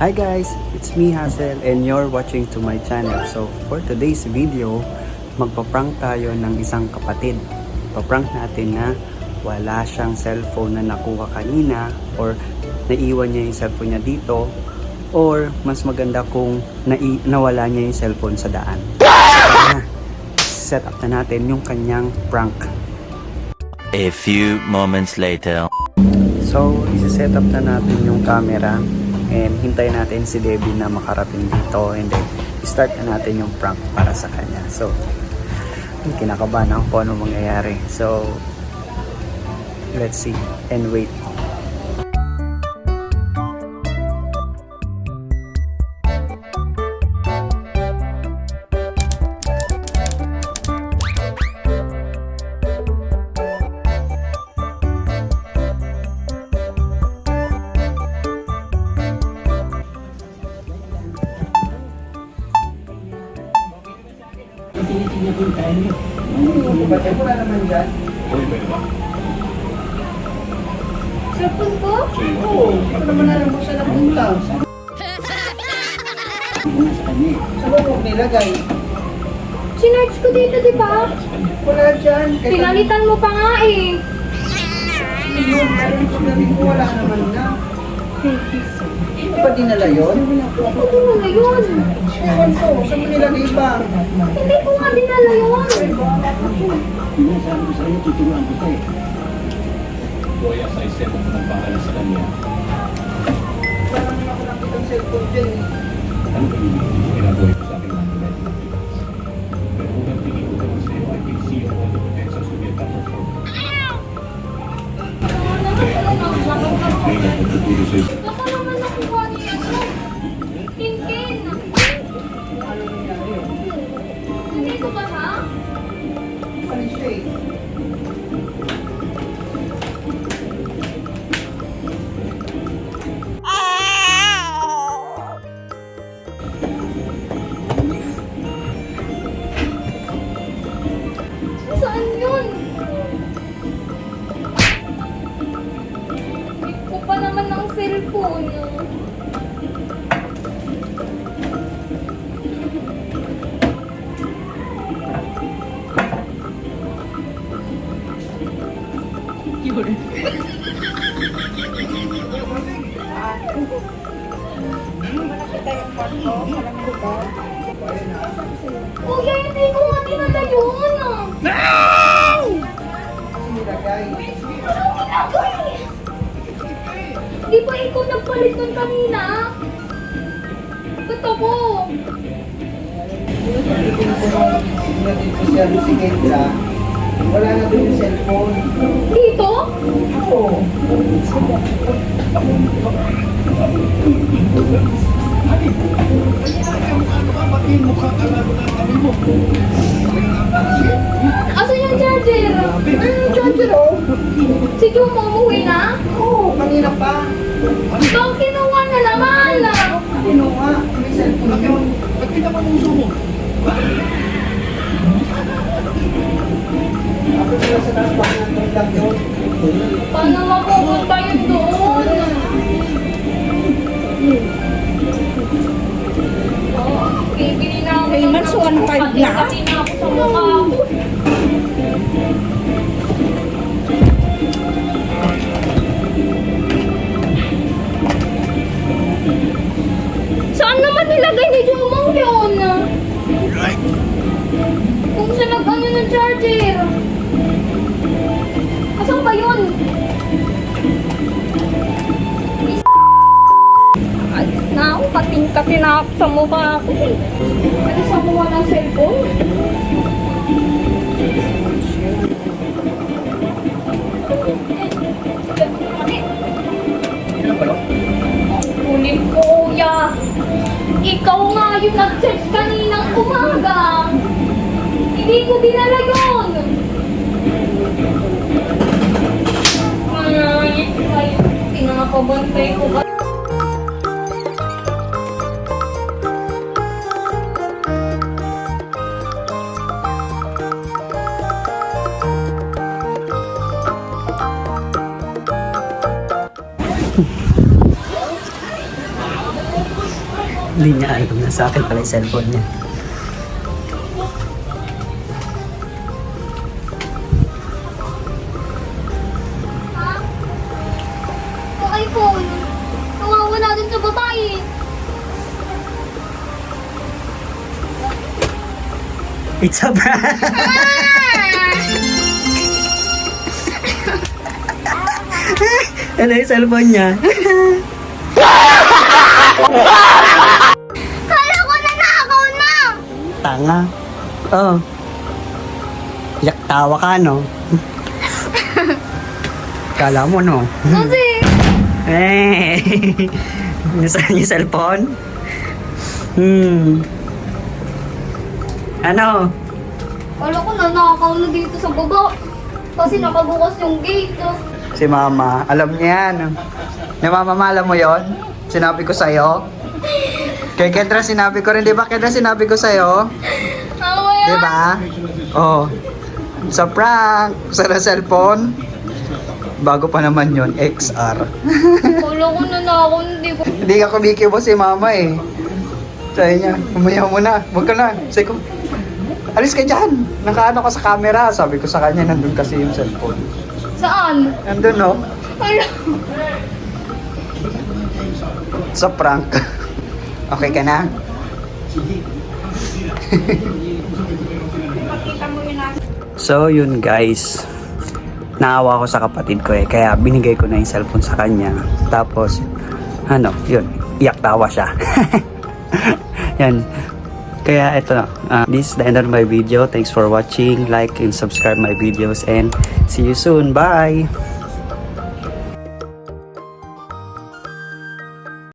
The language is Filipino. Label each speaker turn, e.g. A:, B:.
A: Hi guys, it's me Hazel and you're watching to my channel. So for today's video, magpa-prank tayo ng isang kapatid. Pa-prank natin na wala siyang cellphone na nakuha kanina or naiwan niya yung cellphone niya dito or mas maganda kung nai- nawala niya yung cellphone sa daan. Na, set up na natin yung kanyang prank.
B: A few moments later.
A: So, isi-set up na natin yung camera and hintayin natin si Debbie na makarating dito and then start na natin yung prank para sa kanya. So, kinakabahan ako kung ano mangyayari. So, let's see and wait. Wala naman dyan.
C: Cellphone ko?
A: Oo, ito naman na lang siya napunta. Saan mo nilagay?
C: Sinerge ko dito, di ba?
A: Wala dyan.
C: Pinalitan mo pa nga eh.
A: yun, meron ko na rin wala naman na. Hindi ba dinala yun?
C: Hindi mo na yun.
A: Ewan ko, saan mo nilagay ba?
C: Hindi ko nga dinala yun.
D: Sinasabi ko sa iyo, tuturuan kita eh. Kuya, sa isip mo ng bahala sa kanya.
A: Naman ako nakita ang cellphone dyan eh.
D: Ano ba yung ginagawa ko sa akin United States? Pero kung ang tingin ko naman sa iyo, I can see all the potential sa
C: naman cellphone. Kuya, hindi Di ba ikaw nagpalit nun kanina? Ba't ako?
A: Pagdating ko nung signal dito siya si Kendra, wala na doon yung cellphone.
C: Dito?
A: Oo.
C: Asan yung charger?
A: Ano yung charger oh?
C: Si Jum umuwi na?
A: Oo, kanina pa.
C: Ikaw kinuha na naman!
A: Kinuha, may cellphone yun.
D: Ba't mo?
A: Ako sila sa taas pa ng lang yun.
C: Paano mapupunta yun doon? Oh, bibili na ako
E: mas 1.5 na?
C: Ako, ako sa mukha ko. eh. Alis ako ng cellphone. Kunin kuya. Ikaw nga yung nag-search kaninang umaga. Hindi ko dinala yun. Ay, ay, tinakabantay ko ba?
A: Hindi niya alam na sa akin pala yung cellphone niya.
C: Yung iPhone. Nawawala din sa babae.
A: It's a prank! ano yung cellphone niya? Tanga. Oh. Yak tawa ka, no? Kala mo, no?
C: Kasi,
A: Eh. Nasaan yung cellphone? Hmm. Ano?
C: kala ko na nakaw na dito sa baba. Kasi nakabukas yung gate.
A: Si mama. Alam niya yan. Namamamala mo yon? Sinabi ko sa'yo? Kay Kendra sinabi ko rin, di ba? Kendra sinabi ko sa'yo?
C: Ano ba yan?
A: Di ba? Oh. Sa prank, sa cellphone. Bago pa naman yon XR.
C: Kala ko na na di ko.
A: Hindi ka kumikibo si mama eh. Sabi niya, umaya mo na, huwag ka na. Sabi ko, alis ka dyan. Nakaano ka sa camera. Sabi ko sa kanya, nandun kasi yung cellphone.
C: Saan?
A: Nandun no?
C: Ano?
A: Sa prank. Okay ka na? so yun guys. Naawa ko sa kapatid ko eh. Kaya binigay ko na yung cellphone sa kanya. Tapos, ano, yun. Iyak tawa siya. yan. Kaya ito. Uh, this is the end of my video. Thanks for watching. Like and subscribe my videos. And see you soon. Bye!